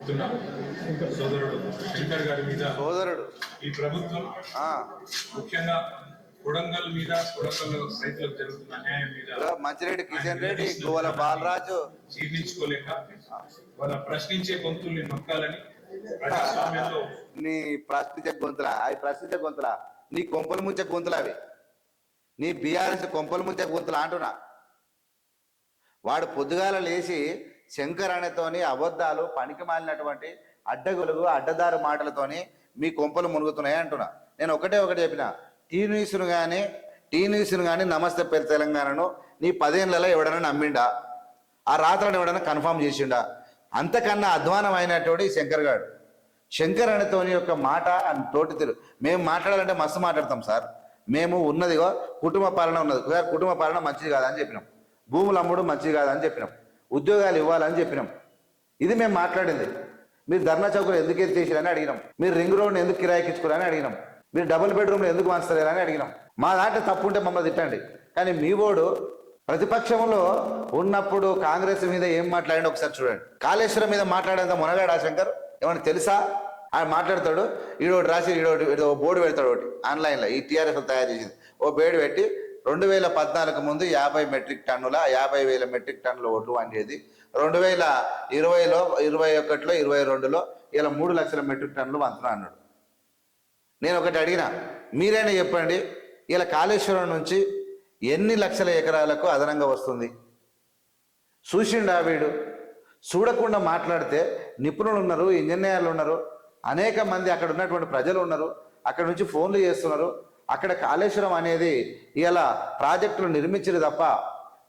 సోదరుడు. శంకర్ గారి మీద సోదరుడు. ఈ ప్రభుత్వం ముఖ్యంగా కొడంగల్ మీద కొడంగల్ రైతులకు జరుగుతున్న అన్యాయం మీద మంచిరెడ్డి కిషన్ రెడ్డి గోవల బాలరాజు. జీర్ణించుకోలేక వాళ్ళ ప్రశ్నించే గొంతుల్ని నొక్కాలని ప్రజాస్వామ్యంలో నీ ప్రశ్నించే గొంతుల? అవి ప్రశ్నించే గొంతుల? నీ కొంపలు ముంచే గొంతులు అవి? నీ బీఆర్ఎస్ కొంపలు ముంచే గొంతులు అంటున్నా. వాడు పొద్దుగాల లేచి శంకర్ అనేతోని అబద్ధాలు పనికి మాలినటువంటి అడ్డగొలుగు అడ్డదారు మాటలతోని మీ కొంపలు మునుగుతున్నాయి అంటున్నా. నేను ఒకటే ఒకటి చెప్పిన. టీ న్యూస్ను కానీ టీ న్యూస్ను కానీ నమస్తే పేరు తెలంగాణను నీ పదేళ్ళలో ఎవడైనా నమ్మిండా? ఆ రాత్రిని ఎవడైనా కన్ఫర్మ్ చేసిండా? అంతకన్నా అధ్వానం అయినటువంటి ఈ శంకర్ గారు శంకర్ అనేతోని యొక్క మాట అని తోటి తిరు మేము మాట్లాడాలంటే మస్తు మాట్లాడతాం సార్. మేము ఉన్నదిగో కుటుంబ పాలన ఉన్నది. సార్ కుటుంబ పాలన మంచిది కాదని చెప్పినాం. భూములు అమ్ముడు మంచిది కాదని చెప్పినాం. ఉద్యోగాలు ఇవ్వాలని చెప్పినాం. ఇది మేము మాట్లాడింది. మీరు ధర్నా చౌకులు ఎందుకు ఎత్తేసారని అడిగినాం. మీరు రింగ్ రోడ్ ఎందుకు కిరాయికిచ్చుకోరని అడిగినాం. మీరు డబుల్ బెడ్రూమ్లు ఎందుకు మార్చలేరని అడిగినాం. మా దాంట్లో తప్పు ఉంటే మమ్మల్ని తిట్టండి. కానీ మీ ఓడు ప్రతిపక్షంలో ఉన్నప్పుడు కాంగ్రెస్ మీద ఏం మాట్లాడండి ఒకసారి చూడండి. కాళేశ్వరం మీద మాట్లాడేంత మునగాడు శంకర్? ఏమన్నా తెలుసా? ఆయన మాట్లాడతాడు ఈడోటి రాసి ఈడోటి బోర్డు పెడతాడు ఒకటి ఆన్లైన్లో. ఈ టీఆర్ఎస్ తయారు చేసింది. ఓ బేడు పెట్టి రెండు వేల పద్నాలుగు ముందు యాభై మెట్రిక్ టన్నుల యాభై వేల మెట్రిక్ టన్నుల ఒడ్లు వండేది. రెండు వేల ఇరవైలో ఇరవై ఒకటిలో ఇరవై రెండులో ఇలా మూడు లక్షల మెట్రిక్ టన్నులు వంతున్నా అన్నాడు. నేను ఒకటి అడిగిన మీరైనా చెప్పండి ఇలా కాళేశ్వరం నుంచి ఎన్ని లక్షల ఎకరాలకు అదనంగా వస్తుంది? చూసిండా వీడు? చూడకుండా మాట్లాడితే నిపుణులు ఉన్నారు ఇంజనీర్లు ఉన్నారు అనేక మంది అక్కడ ఉన్నటువంటి ప్రజలు ఉన్నారు అక్కడ నుంచి ఫోన్లు చేస్తున్నారు అక్కడ కాళేశ్వరం అనేది ఇలా ప్రాజెక్టులు నిర్మించరు తప్ప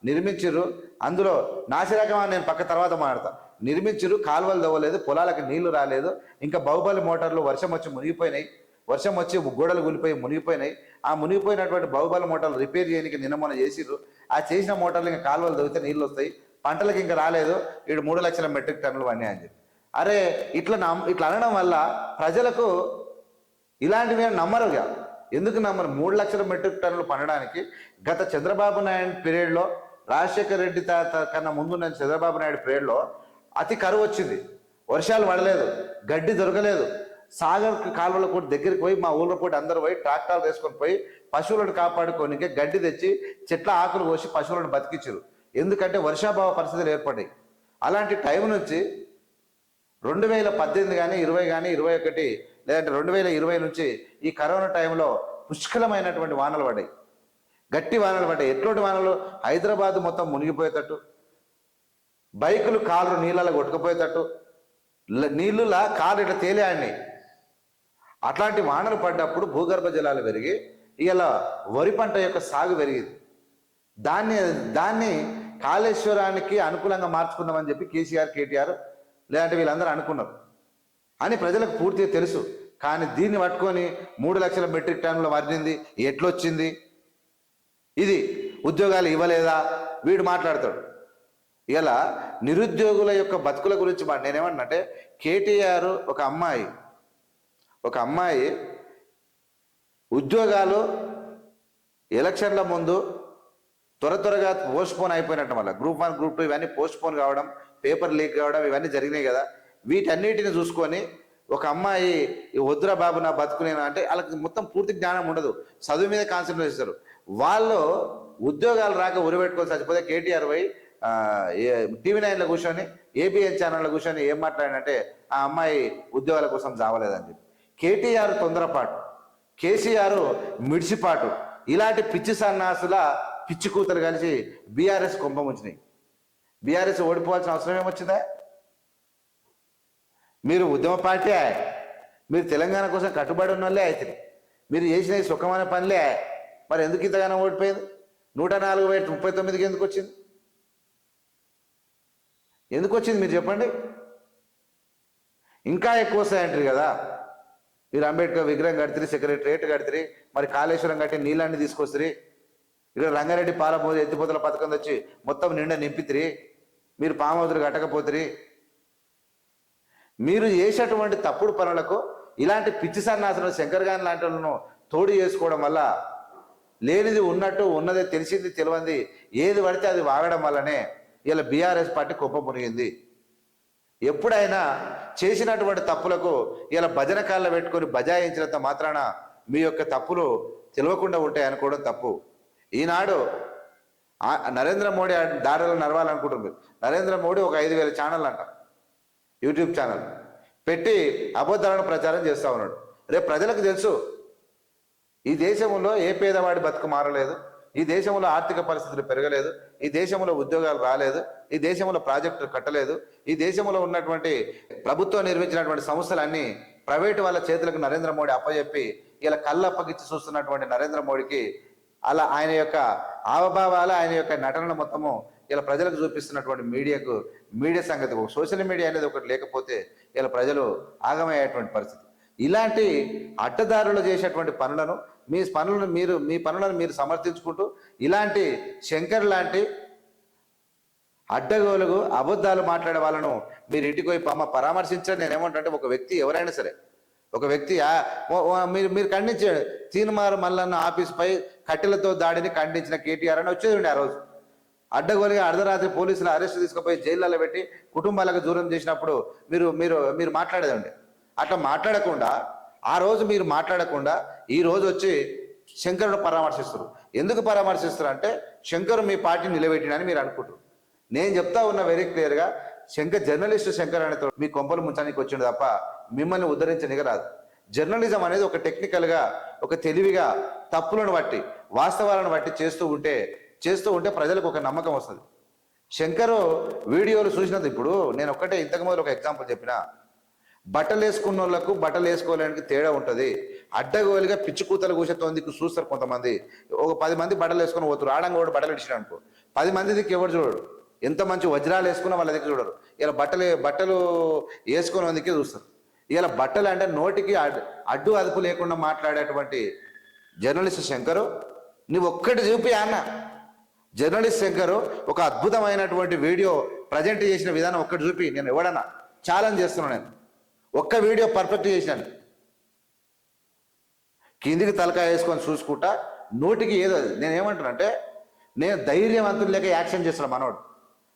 నిర్మించరు. అందులో నాసిరకమా నేను పక్క తర్వాత మాడతా నిర్మించరు కాలువలు తవ్వలేదు పొలాలకు నీళ్ళు రాలేదు. ఇంకా బాహుబలి మోటార్లు వర్షం వచ్చి మునిగిపోయినాయి. వర్షం వచ్చి గోడలు కూలిపోయి మునిగిపోయినాయి. ఆ మునిగిపోయినటువంటి బాహుబలి మోటార్లు రిపేర్ చేయడానికి నిన్నమొన్న చేసిర్రు. ఆ చేసిన మోటార్లు ఇంకా కాలువలు తవ్వితే నీళ్ళు వస్తాయి. పంటలకు ఇంకా రాలేదు. ఇటు మూడు లక్షల మెట్రిక్ టన్నులు అన్నీ అని చెప్పి. అరే ఇట్లా నమ్ ఇట్లా అనడం వల్ల ప్రజలకు ఇలాంటివి నమ్మరుగా? నమ్మరు ఇక. ఎందుకు మూడు లక్షల మెట్రిక్ టన్నులు పండడానికి గత చంద్రబాబు నాయుడు పీరియడ్లో రాజశేఖర రెడ్డి తాత కన్నా ముందు నేను చంద్రబాబు నాయుడు పీరియడ్లో అతి కరువు వచ్చింది. వర్షాలు పడలేదు. గడ్డి దొరకలేదు. సాగర్ కాలువల కూడా దగ్గరికి పోయి మా ఊళ్ళో కూడా అందరూ పోయి ట్రాక్టర్లు వేసుకొని పోయి పశువులను కాపాడుకోనికే గడ్డి తెచ్చి చెట్ల ఆకులు కోసి పశువులను బతికించారు. ఎందుకంటే వర్షాభావ పరిస్థితులు ఏర్పడ్డాయి. అలాంటి టైం నుంచి రెండు వేల పద్దెనిమిది కానీ ఇరవై కానీ ఇరవై ఒకటి లేదంటే రెండు వేల ఇరవై నుంచి ఈ కరోనా టైంలో పుష్కలమైనటువంటి వానలు పడ్డాయి. గట్టి వానలు పడ్డాయి. ఎటువంటి వానలు? హైదరాబాద్ మొత్తం మునిగిపోయేటట్టు. బైకులు కాళ్ళు నీళ్ళలో కొట్టుకుపోయేటట్టు. నీళ్ళులా కాళ్ళు ఇట్లా తేలేయండి. అట్లాంటి వానలు పడ్డప్పుడు భూగర్భ జలాలు పెరిగి ఇలా వరి పంట యొక్క సాగు పెరిగింది. దాన్ని దాన్ని కాళేశ్వరానికి అనుకూలంగా మార్చుకుందామని చెప్పి కేసీఆర్ కేటీఆర్ లేదంటే వీళ్ళందరూ అనుకున్నారు. అని ప్రజలకు పూర్తిగా తెలుసు. కానీ దీన్ని పట్టుకొని మూడు లక్షల మెట్రిక్ టన్నులు మరినింది ఎట్లొచ్చింది? ఇది ఉద్యోగాలు ఇవ్వలేదా? వీడు మాట్లాడతాడు. ఇలా నిరుద్యోగుల యొక్క బతుకుల గురించి మా నేనేమన్నంటే కేటీఆర్ ఒక అమ్మాయి. ఒక అమ్మాయి ఉద్యోగాలు ఎలక్షన్ల ముందు త్వర త్వరగా పోస్ట్ పోన్ అయిపోయినట్టు వల్ల గ్రూప్ వన్ గ్రూప్ టూ ఇవన్నీ పోస్ట్ పోన్ కావడం పేపర్ లీక్ కావడం ఇవన్నీ జరిగినాయి కదా. వీటన్నిటిని చూసుకొని ఒక అమ్మాయి "ఈ వద్దురా బాబు నా బతుకునేనా అంటే వాళ్ళకి మొత్తం పూర్తి జ్ఞానం ఉండదు. చదువు మీద కాన్సన్ట్రేట్ చేస్తారు. వాళ్ళు ఉద్యోగాలు రాక ఉరిపెట్టుకొని చచ్చిపోతే కేటీఆర్ పోయి టీవీ నైన్లో కూర్చొని ఏబిఎన్ ఛానల్లో కూర్చొని ఏం మాట్లాడినంటే ఆ అమ్మాయి ఉద్యోగాల కోసం చావలేదని చెప్పి. కేటీఆర్ తొందరపాటు. కేసీఆర్ మిడిసిపాటు. ఇలాంటి పిచ్చి సన్నాసుల పిచ్చి కూతురు కలిసి బీఆర్ఎస్ కుంభం వచ్చినాయి బీఆర్ఎస్ ఓడిపోవాల్సిన అవసరం ఏమొచ్చిందా? మీరు ఉద్యమ పార్టీ మీరు తెలంగాణ కోసం కట్టుబడి ఉన్న వాళ్ళే అయితే మీరు చేసిన సుఖమైన పనులే మరి ఎందుకు ఇంతగానో ఓడిపోయింది? నూట నాలుగు బై ముప్పై తొమ్మిదికి ఎందుకు వచ్చింది? ఎందుకు వచ్చింది మీరు చెప్పండి. ఇంకా ఎక్కువ వస్తాయంటారు కదా. మీరు అంబేద్కర్ విగ్రహం కడితే సెక్రటరేట్ కడితే మరి కాళేశ్వరం కట్టి నీళ్ళని తీసుకొస్తుంది ఇక్కడ రంగారెడ్డి పాలపోతే ఎత్తిపోతల పథకం వచ్చి మొత్తం నిండా నింపితిరి. మీరు పామవుతులు కట్టకపోతురి. మీరు చేసేటువంటి తప్పుడు పనులకు ఇలాంటి పిచ్చి సన్నాసులు శంకర్ గాని లాంటి వాళ్ళను తోడు చేసుకోవడం వల్ల లేనిది ఉన్నట్టు ఉన్నదే తెలిసింది తెలియంది ఏది పడితే అది వాగడం వల్లనే ఇలా బీఆర్ఎస్ పార్టీ కుప్ప మునిగింది. ఎప్పుడైనా చేసినటువంటి తప్పులకు ఇలా భజన కాళ్ళ పెట్టుకొని బజాయించినంత మాత్రాన మీ యొక్క తప్పులు తెలియకుండా ఉంటాయి అనుకోవడం తప్పు. ఈనాడు నరేంద్ర మోడీ దారిలో నడవాలనుకుంటున్నారు నరేంద్ర మోడీ ఒక ఐదు వేల ఛానల్ అంట యూట్యూబ్ ఛానల్ పెట్టి అబద్ధాలను ప్రచారం చేస్తూ ఉన్నాడు. రేపు ప్రజలకు తెలుసు ఈ దేశంలో ఏ పేదవాడి బతుకు మారలేదు ఈ దేశంలో ఆర్థిక పరిస్థితులు పెరగలేదు ఈ దేశంలో ఉద్యోగాలు రాలేదు ఈ దేశంలో ప్రాజెక్టులు కట్టలేదు ఈ దేశంలో ఉన్నటువంటి ప్రభుత్వం నిర్మించినటువంటి సంస్థలన్నీ ప్రైవేటు వాళ్ళ చేతులకు నరేంద్ర మోడీ అప్పచెప్పి ఇలా కళ్ళు అప్పగించి చూస్తున్నటువంటి నరేంద్ర మోడీకి అలా ఆయన యొక్క ఆవభావాలు ఆయన యొక్క నటనలు మొత్తము ఇలా ప్రజలకు చూపిస్తున్నటువంటి మీడియాకు మీడియా సంగతి ఒక సోషల్ మీడియా అనేది ఒకటి లేకపోతే ఇలా ప్రజలు ఆగమయ్యేటువంటి పరిస్థితి. ఇలాంటి అడ్డదారులు చేసేటువంటి పనులను మీ పనులను మీరు మీ పనులను మీరు సమర్థించుకుంటూ ఇలాంటి శంకర్ లాంటి అడ్డగోలుగు అబద్ధాలు మాట్లాడే వాళ్ళను మీరు ఇంటికి పోయి పమ్మ పరామర్శించండి నేనేమంటే ఒక వ్యక్తి ఎవరైనా సరే. ఒక వ్యక్తి మీరు మీరు ఖండించాడు. తీన్మార్ మల్లన్న ఆఫీస్ పై కట్టెలతో దాడిని ఖండించిన కేటీఆర్ అని వచ్చేది ఆ రోజు. అడ్డగోలుగా అర్ధరాత్రి పోలీసులు అరెస్ట్ తీసుకుపోయి జైల్లో పెట్టి కుటుంబాలకు దూరం చేసినప్పుడు మీరు మీరు మీరు మాట్లాడేదండి. అట్లా మాట్లాడకుండా ఆ రోజు మీరు మాట్లాడకుండా ఈ రోజు వచ్చి శంకరుడు పరామర్శిస్తారు. ఎందుకు పరామర్శిస్తారు అంటే శంకరు మీ పార్టీని నిలబెట్టినని మీరు అనుకుంటారు. నేను చెప్తా ఉన్న వెరీ క్లియర్గా శంకర్ జర్నలిస్ట్ శంకర్ అనేతో మీ కొంపలు ముంచడానికి వచ్చిండు తప్ప మిమ్మల్ని ఉద్ధరించడానికి రాదు. జర్నలిజం అనేది ఒక టెక్నికల్గా ఒక తెలివిగా తప్పులను బట్టి వాస్తవాలను బట్టి చేస్తూ ఉంటే చేస్తూ ఉంటే ప్రజలకు ఒక నమ్మకం వస్తుంది. శంకరు వీడియోలు చూసినది ఇప్పుడు నేను ఒక్కటే ఇంతకు ముందు ఒక ఎగ్జాంపుల్ చెప్పిన. బట్టలు వేసుకున్న వాళ్ళకు బట్టలు వేసుకోవడానికి తేడా ఉంటుంది. అడ్డగోలుగా పిచ్చి కూతలు కూసేతోంది చూస్తారు కొంతమంది. ఒక పది మంది బట్టలు వేసుకొని పోతారు ఆడంగా కూడా బట్టలు ఇచ్చిన అనుకో. పది మంది దిక్కు ఎవరు చూడడు ఎంత మంచి వజ్రాలు వేసుకున్న వాళ్ళ దగ్గర చూడరు. ఇలా బట్టలు బట్టలు వేసుకున్న అందుకే చూస్తారు. ఇలా బట్టలు అంటే నోటికి అడ్డు అడ్డు అదుపు లేకుండా మాట్లాడేటువంటి జర్నలిస్ట్ శంకరు నువ్వు ఒక్కటి చూపి అన్న. జర్నలిస్ట్ శంకర్ ఒక అద్భుతమైనటువంటి వీడియో ప్రజెంట్ చేసిన విధానం ఒక్కటి చూపి నేను ఎవడన్నా ఛాలెంజ్ చేస్తున్నాను నేను. ఒక్క వీడియో పర్ఫెక్ట్ చేసినాను. కిందికి తలకాయ వేసుకొని చూసుకుంటా నోటికి ఏదో నేను ఏమంటానంటే నేను ధైర్యవంతులు లేక యాక్షన్ చేస్తాను మనోడు.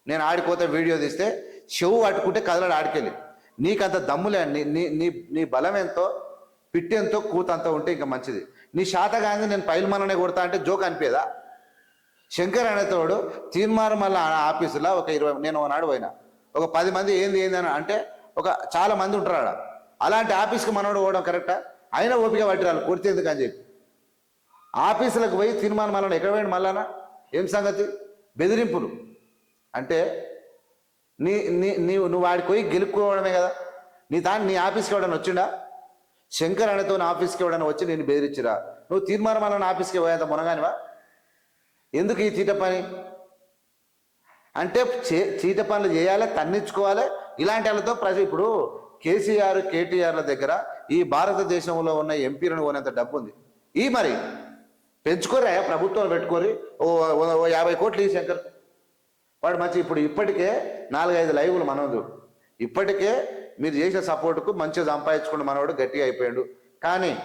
నేను ఆడిపోతే వీడియో తీస్తే చెవు అట్టుకుంటే కదలాడు ఆడికెళ్ళి. నీకంత దమ్ములే నీ నీ నీ నీ బలం ఎంతో పిట్టెంతో కూతంతో ఉంటే ఇంకా మంచిది. నీ శాతగానే నేను పైలు మననే కొడతా అంటే జోక్ అనిపేదా? శంకర్ అనేతోడు తీర్మానం మళ్ళీ ఆఫీసులో ఒక ఇరవై నేను ఒకనాడు పోయినా. ఒక పది మంది ఏంది ఏంది అని అంటే ఒక చాలా మంది ఉంటారు ఆడ అలాంటి ఆఫీస్కి మనోడు పోవడం కరెక్టా? అయినా ఓపిక పట్టిరాలి పూర్తి ఎందుకు అని చెప్పి. ఆఫీసులకు పోయి తీర్మానం మళ్ళీ ఎక్కడ పోయింది మళ్ళానా ఏం సంగతి? బెదిరింపులు. అంటే నీ నీ నీవు నువ్వు వాడికి పోయి గెలుపుకోవడమే కదా. నీ దాన్ని నీ ఆఫీస్కి ఎవడన్నా వచ్చిండా? శంకర్ అనేతో నా ఆఫీస్కి ఎవడన్నా వచ్చి నేను బెదిరించిరా? నువ్వు తీర్మానం మళ్ళీ ఆఫీస్కి పోయేంత మునగానివా? ఎందుకు ఈ చీట పని? అంటే చే- చీట పనులు చేయాలి తన్నించుకోవాలి ఇలాంటి వాళ్ళతో ప్రజ ఇప్పుడు కేసీఆర్ కేటీఆర్ల దగ్గర ఈ భారతదేశంలో ఉన్న ఎంపీలను కొనేంత డబ్బు ఉంది ఈ మరి పెంచుకోరే ప్రభుత్వం పెట్టుకోరి? ఓ ఓ- యాభై కోట్లు ఈ శంకర్. వాడు మంచి ఇప్పుడు ఇప్పటికే నాలుగైదు లైవ్లు మనోదు ఇప్పటికే మీరు చేసిన సపోర్టుకు మంచిగా సంపాదించుకున్న మనవాడు గట్టిగా అయిపోయాడు. కానీ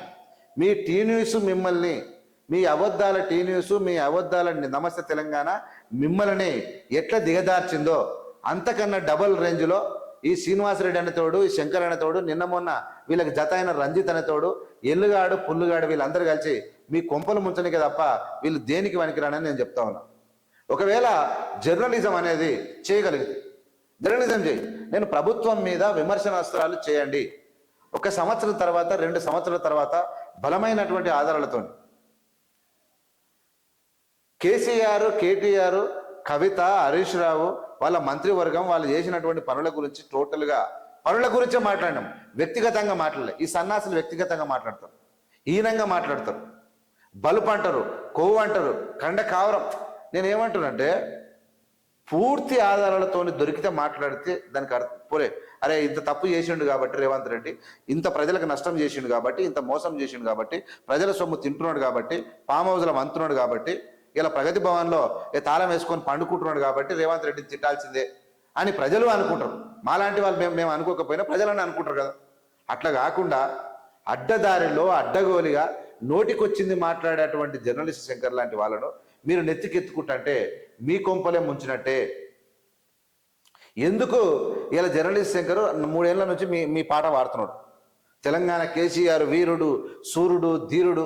మీ టీ న్యూస్ మిమ్మల్ని మీ అబద్ధాల టీ న్యూస్ మీ అబద్ధాల నమస్తే తెలంగాణ మిమ్మల్ని ఎట్లా దిగదార్చిందో అంతకన్నా డబల్ రేంజ్లో ఈ శ్రీనివాసరెడ్డి అనేతోడు ఈ శంకర్ అనేతోడు నిన్న మొన్న వీళ్ళకి జత అయిన రంజిత్ అనేతోడు ఎల్లుగాడు పుల్లుగాడు వీళ్ళందరూ కలిసి మీ కొంపలు ముంచనికే తప్ప వీళ్ళు దేనికి పనికిరానని నేను చెప్తా ఉన్నా. ఒకవేళ జర్నలిజం అనేది చేయగలిగితే జర్నలిజం చేయి. నేను ప్రభుత్వం మీద విమర్శనాస్త్రాలు చేయండి. ఒక సంవత్సరం తర్వాత రెండు సంవత్సరాల తర్వాత బలమైనటువంటి ఆధారాలతో కేసీఆర్ కేటీఆర్ కవిత హరీష్ రావు వాళ్ళ మంత్రివర్గం వాళ్ళు చేసినటువంటి పనుల గురించి టోటల్గా పనుల గురించే మాట్లాడినాం. వ్యక్తిగతంగా మాట్లాడలే. ఈ సన్నాసులు వ్యక్తిగతంగా మాట్లాడతారు. హీనంగా మాట్లాడతారు. బలుపు అంటారు కొవ్వు అంటారు కండ కావరం. నేను ఏమంటున్నానంటే పూర్తి ఆధారాలతో దొరికితే మాట్లాడితే దానికి అర్థం. పోలే అరే ఇంత తప్పు చేసిండు కాబట్టి రేవంత్ రెడ్డి ఇంత ప్రజలకు నష్టం చేసిండు కాబట్టి ఇంత మోసం చేసిండు కాబట్టి ప్రజల సొమ్ము తింటున్నాడు కాబట్టి పామ్ హౌస్లో మంతున్నాడు కాబట్టి ఇలా ప్రగతి భవన్లో ఏ తాళం వేసుకొని పండుకుంటున్నాడు కాబట్టి రేవంత్ రెడ్డిని తిట్టాల్సిందే అని ప్రజలు అనుకుంటారు. మాలాంటి వాళ్ళు మేము మేము అనుకోకపోయినా ప్రజలని అనుకుంటారు కదా. అట్లా కాకుండా అడ్డదారిలో అడ్డగోలిగా నోటికొచ్చింది మాట్లాడేటువంటి జర్నలిస్ట్ శంకర్ లాంటి వాళ్ళను మీరు నెత్తికెత్తుకుంటుంటే మీ కొంపలే ముంచినట్టే. ఎందుకు ఇలా జర్నలిస్ట్ శంకర్ మూడేళ్ళ నుంచి మీ మీ పాట పాడుతున్నాడు తెలంగాణ కేసీఆర్ వీరుడు సూర్యుడు ధీరుడు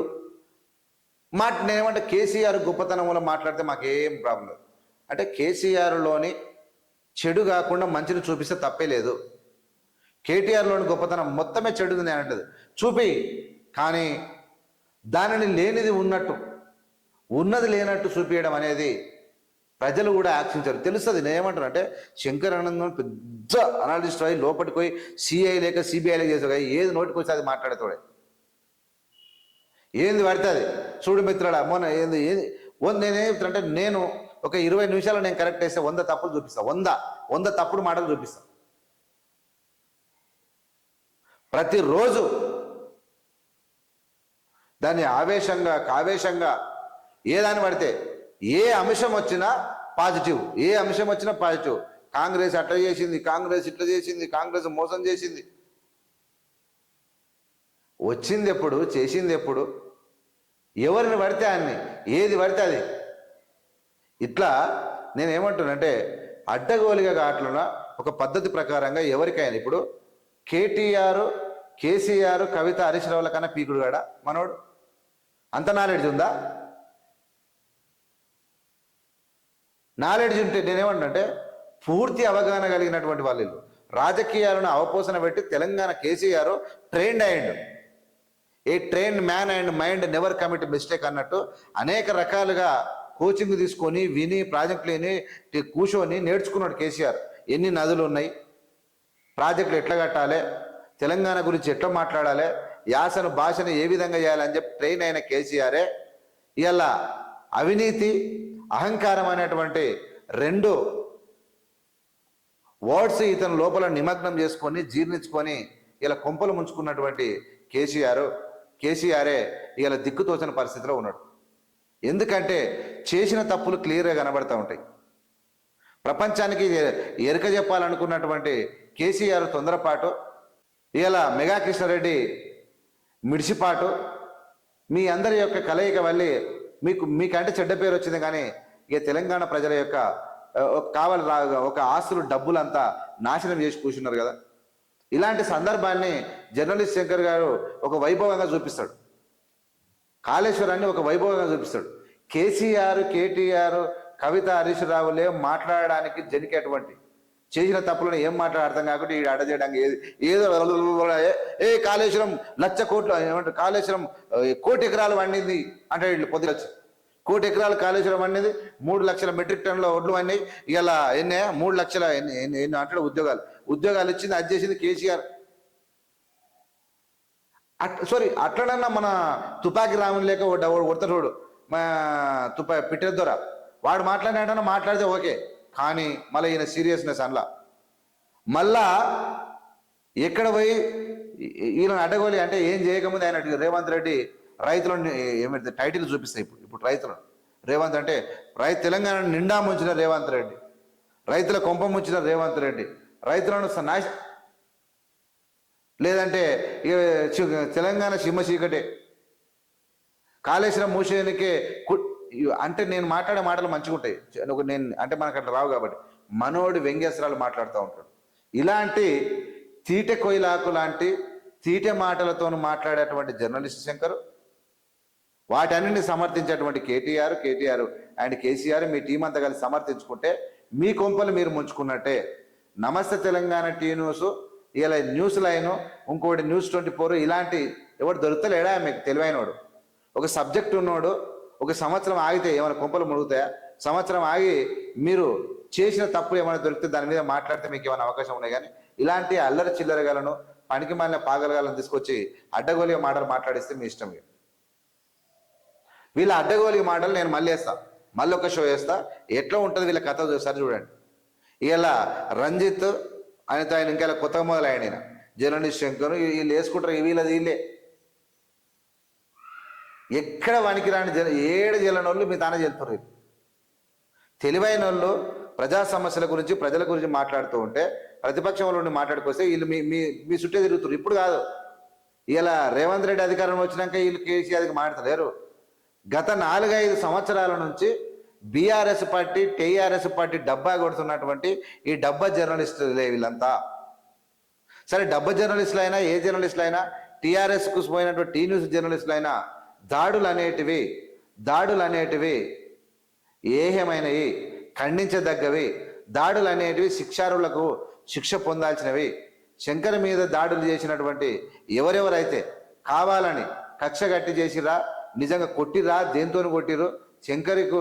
మాట నేనేమంటే కేసీఆర్ గొప్పతనంలో మాట్లాడితే మాకేం ప్రాబ్లం లేదు. అంటే కేసీఆర్లోని చెడు కాకుండా మంచిని చూపిస్తే తప్పే లేదు. కేటీఆర్లోని గొప్పతనం మొత్తమే చెడు నేను అంటది. చూపి కానీ దానిని లేనిది ఉన్నట్టు ఉన్నది లేనట్టు చూపించడం అనేది ప్రజలు కూడా ఆక్షించారు తెలుస్తుంది నేను అంటే శంకర్ ఆనందం పెద్ద అనాలిస్ట్ అయి లోపలికి పోయి సిఐ లేక సిబిఐ లేక చేసే ఏది నోటికి వచ్చి అది మాట్లాడతాడే ఏంది పడుతుంది? చూడు మిత్రుడా మొన్న ఏంది ఏది? వంద నేనేం చెప్తున్నా అంటే నేను ఒక ఇరవై నిమిషాలు నేను కరెక్ట్ వేస్తే వంద తప్పులు చూపిస్తాను వంద వంద తప్పుడు మాటలు చూపిస్తా. ప్రతిరోజు దాన్ని ఆవేశంగా కావేశంగా ఏ దాన్ని పడితే ఏ అంశం వచ్చినా పాజిటివ్ ఏ అంశం వచ్చినా పాజిటివ్. కాంగ్రెస్ అట్లా చేసింది కాంగ్రెస్ ఇట్లా చేసింది కాంగ్రెస్ మోసం చేసింది. వచ్చింది ఎప్పుడు చేసింది ఎప్పుడు? ఎవరిని పడితే ఆయన్ని ఏది పడితే అది. ఇట్లా నేను ఏమంటున్నానంటే అడ్డగోలిగా కావట్లన ఒక పద్ధతి ప్రకారంగా ఎవరికైనా ఇప్పుడు కేటీఆర్ కేసీఆర్ కవిత హరీష్ రావుల కన్నా పీకుడు కాడా మనోడు? అంత నాలెడ్జ్ ఉందా? నాలెడ్జ్ ఉంటే నేనేమంటే పూర్తి అవగాహన కలిగినటువంటి వాళ్ళు రాజకీయాలను అవపోసన పెట్టి తెలంగాణ కేసీఆర్ ట్రైన్డ్ అయ్యిండు. A train man and mind never commit mistake అన్నట్టు అనేక రకాలుగా కోచింగ్ తీసుకొని విని ప్రాజెక్టులు విని కూర్చొని నేర్చుకున్నాడు కేసీఆర్. ఎన్ని నదులు ఉన్నాయి? ప్రాజెక్టులు ఎట్లా కట్టాలి? తెలంగాణ గురించి ఎట్లా మాట్లాడాలి? యాసను భాషను ఏ విధంగా చేయాలని చెప్పి ట్రైన్ అయిన కేసీఆరే. ఇలా అవినీతి అహంకారం అనేటువంటి రెండు వర్డ్స్ ఇతను లోపల నిమగ్నం చేసుకొని జీర్ణించుకొని ఇలా కొంపలు ముంచుకున్నటువంటి కేసీఆర్. కేసీఆరే ఇలా దిక్కుతోచని పరిస్థితిలో ఉన్నాడు. ఎందుకంటే చేసిన తప్పులు క్లియర్గా కనబడతా ఉంటాయి. ప్రపంచానికి ఎరుక ఎరక చెప్పాలనుకున్నటువంటి కేసీఆర్ తొందరపాటు ఇలా మెగా కృష్ణారెడ్డి మిడిసిపాటు మీ అందరి యొక్క కలయిక వల్లి మీకు మీకంటే చెడ్డ పేరు వచ్చింది కానీ ఇక తెలంగాణ ప్రజల యొక్క ఒక కావాలి రా- ఒక ఆస్తులు డబ్బులంతా నాశనం చేసి కూర్చున్నారు కదా. ఇలాంటి సందర్భాన్ని జర్నలిస్ట్ శంకర్ గారు ఒక వైభవంగా చూపిస్తాడు. కాళేశ్వరాన్ని ఒక వైభవంగా చూపిస్తాడు. కేసీఆర్ కేటీఆర్ కవిత హరీష్ రావులే మాట్లాడడానికి జనికేటువంటి? చేసిన తప్పులను ఏం మాట్లాడ అర్థం కాకుండా ఈ అడ్డ చేయడానికి ఏది ఏదో ఏ- కాళేశ్వరం లక్ష కోట్లు ఏమంటారు? కాళేశ్వరం కోటి ఎకరాలు వండింది అంటే వీళ్ళు పొద్దులొచ్చి కోటి ఎకరాలు కాళేశ్వరం అనేది మూడు లక్షల మెట్రిక్ టన్నుల ఒడ్లు అన్నీ ఇలా ఎన్నే మూడు లక్షల ఎన్ని ఎన్ని అంటే ఉద్యోగాలు. ఉద్యోగాలు ఇచ్చింది అది చేసింది కేసీఆర్. అట్ సారీ అట్లనన్నా మన తుపాకి రాముని లేక కొడతాడు మా తుపా పిట్టే దొర. వాడు మాట్లాడినట్టన్నా మాట్లాడితే ఓకే కానీ మళ్ళీ ఈయన సీరియస్నెస్ అనలా. మళ్ళా ఎక్కడ పోయి ఈయన అడ్డగోలి అంటే ఏం చేయకముందు ఆయన రేవంత్ రెడ్డి రైతులను ఏమైతే టైటిల్ చూపిస్తాయి ఇప్పుడు. ఇప్పుడు రైతులను. రేవంత్ అంటే రైతు తెలంగాణ నిండా ముంచిన రేవంత్ రెడ్డి. రైతుల కొంప ముంచిన రేవంత్ రెడ్డి. రైతులను నాశ లేదంటే తెలంగాణ సింహ చీకటే. కాళేశ్వరం మూసేయనికే కు- అంటే నేను మాట్లాడే మాటలు మంచిగా ఉంటాయి నేను అంటే మనకు అట్లా రావు కాబట్టి. మనోడి వ్యంగ్యాస్త్రాలు మాట్లాడుతూ ఉంటాడు. ఇలాంటి తీట కొయిలాకు లాంటి తీట మాటలతో మాట్లాడేటువంటి జర్నలిస్ట్ శంకర్ వాటన్నిటిని సమర్థించేటువంటి కేటీఆర్ కేటీఆర్ అండ్ కేసీఆర్ మీ టీం అంతా కలిసి సమర్థించుకుంటే మీ కొంపలు మీరు ముంచుకున్నట్టే. నమస్తే తెలంగాణ టీ న్యూస్ ఇలా న్యూస్ లైన్ ఇంకోటి న్యూస్ ట్వంటీ ఫోర్ ఇలాంటి ఎవడు దొరుకుతలేడా మీకు తెలివైనవాడు ఒక సబ్జెక్ట్ ఉన్నోడు ఒక సంవత్సరం ఆగితే ఏమైనా కొంపలు మురుగుతాయా సంవత్సరం ఆగి మీరు చేసిన తప్పులు ఏమైనా దొరికితే దాని మీద మాట్లాడితే మీకు ఏమైనా అవకాశం ఉన్నాయి కానీ ఇలాంటి అల్లరి చిల్లరగాలను పనికి మాలిన పాగలగాలను తీసుకొచ్చి అడ్డగోలిగా మాటలు మాట్లాడిస్తే మీ ఇష్టం వీళ్ళ అడ్డగోలి మాటలు నేను మళ్ళీ వేస్తా. మళ్ళీ ఒక షో వేస్తా. ఎట్లా ఉంటుంది వీళ్ళ కథ చూసారు చూడండి. ఇలా రంజిత్ ఆయనతో ఆయన ఇంకా కొత్తగా మొదలయ్యాడు ఆయన జర్నలిస్ట్ శంకర్ వీళ్ళు వేసుకుంటారు వీళ్ళది వీళ్ళే. ఎక్కడ వానికి రాని జల ఏడు జల్లని వాళ్ళు మీ తానే చెల్తారు వీళ్ళు. తెలివైన వాళ్ళు ప్రజా సమస్యల గురించి ప్రజల గురించి మాట్లాడుతూ ఉంటే ప్రతిపక్షం వాళ్ళు ఉండి మాట్లాడుకొస్తే వీళ్ళు మీ మీ మీ చుట్టే తిరుగుతారు ఇప్పుడు కాదు. ఇలా రేవంత్ రెడ్డి అధికారం వచ్చినాక వీళ్ళు కేసీఆర్కి మాట్లాడలేరు గత నాలుగైదు సంవత్సరాల నుంచి బీఆర్ఎస్ పార్టీ టీఆర్ఎస్ పార్టీ డబ్బా కొడుతున్నటువంటి ఈ డబ్బా జర్నలిస్టులే వీళ్ళంతా. సరే డబ్బా జర్నలిస్టులు అయినా ఏ జర్నలిస్టులు అయినా టీఆర్ఎస్కు పోయినటువంటి టీ న్యూస్ జర్నలిస్టులు అయినా దాడులు అనేటివి దాడులు అనేటివి ఏహ్యమైనవి ఖండించదగ్గవి దాడులు అనేటివి శిక్షారులకు శిక్ష పొందాల్సినవి శంకర్ మీద దాడులు చేసినటువంటి ఎవరెవరైతే కావాలని కక్ష కట్టి చేసిరా నిజంగా కొట్టిరా దేంతో కొట్టిరు శంకర్కు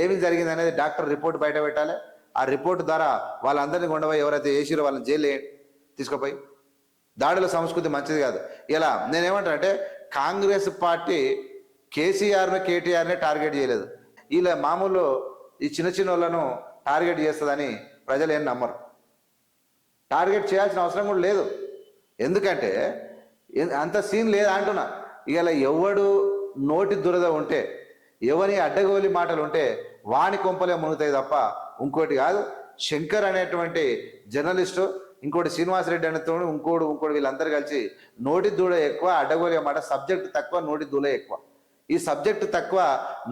ఏమి జరిగింది అనేది డాక్టర్ రిపోర్ట్ బయట పెట్టాలి. ఆ రిపోర్ట్ ద్వారా వాళ్ళందరినీ కొండపోయి ఎవరైతే చేసిరో వాళ్ళని జైలు తీసుకుపోయి దాడుల సంస్కృతి మంచిది కాదు. ఇలా నేనేమంటానంటే కాంగ్రెస్ పార్టీ కేసీఆర్ను కేటీఆర్ని టార్గెట్ చేయలేదు. ఇలా మామూలు ఈ చిన్న చిన్న వాళ్ళను టార్గెట్ చేస్తుందని ప్రజలు ఏం నమ్మరు. టార్గెట్ చేయాల్సిన అవసరం కూడా లేదు. ఎందుకంటే అంత సీన్ లేదు అంటున్నా. ఇలా ఎవడు నోటి దురద ఉంటే ఎవరి అడ్డగోలి మాటలు ఉంటే వాణి కొంపలే మునుగుతాయి తప్ప ఇంకోటి కాదు. శంకర్ అనేటువంటి జర్నలిస్టు ఇంకోటి శ్రీనివాసరెడ్డి అనేతో ఇంకోడు ఇంకోటి వీళ్ళందరూ కలిసి నోటి దూడ ఎక్కువ అడ్డగోలి మాట సబ్జెక్ట్ తక్కువ నోటి దూల ఎక్కువ. ఈ సబ్జెక్ట్ తక్కువ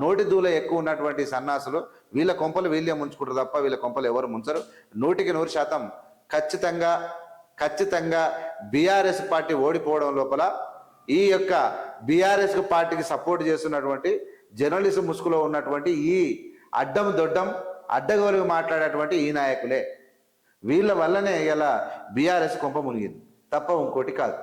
నోటి దూల ఎక్కువ ఉన్నటువంటి సన్నాసులు వీళ్ళ కొంపలు వీళ్ళే ముంచుకుంటారు తప్ప వీళ్ళ కొంపలు ఎవరు ముంచరు. నూటికి నూరు శాతం ఖచ్చితంగా ఖచ్చితంగా బీఆర్ఎస్ పార్టీ ఓడిపోవడం లోపల ఈ యొక్క బీఆర్ఎస్ పార్టీకి సపోర్ట్ చేస్తున్నటువంటి జర్నలిస్ట్ ముసుగులో ఉన్నటువంటి ఈ అడ్డం దొడ్డం అడ్డగోలుగా మాట్లాడేటువంటి ఈ నాయకులే. వీళ్ళ వల్లనే ఇలా బీఆర్ఎస్ కొంప మునిగింది. తప్ప ఇంకోటి కాదు.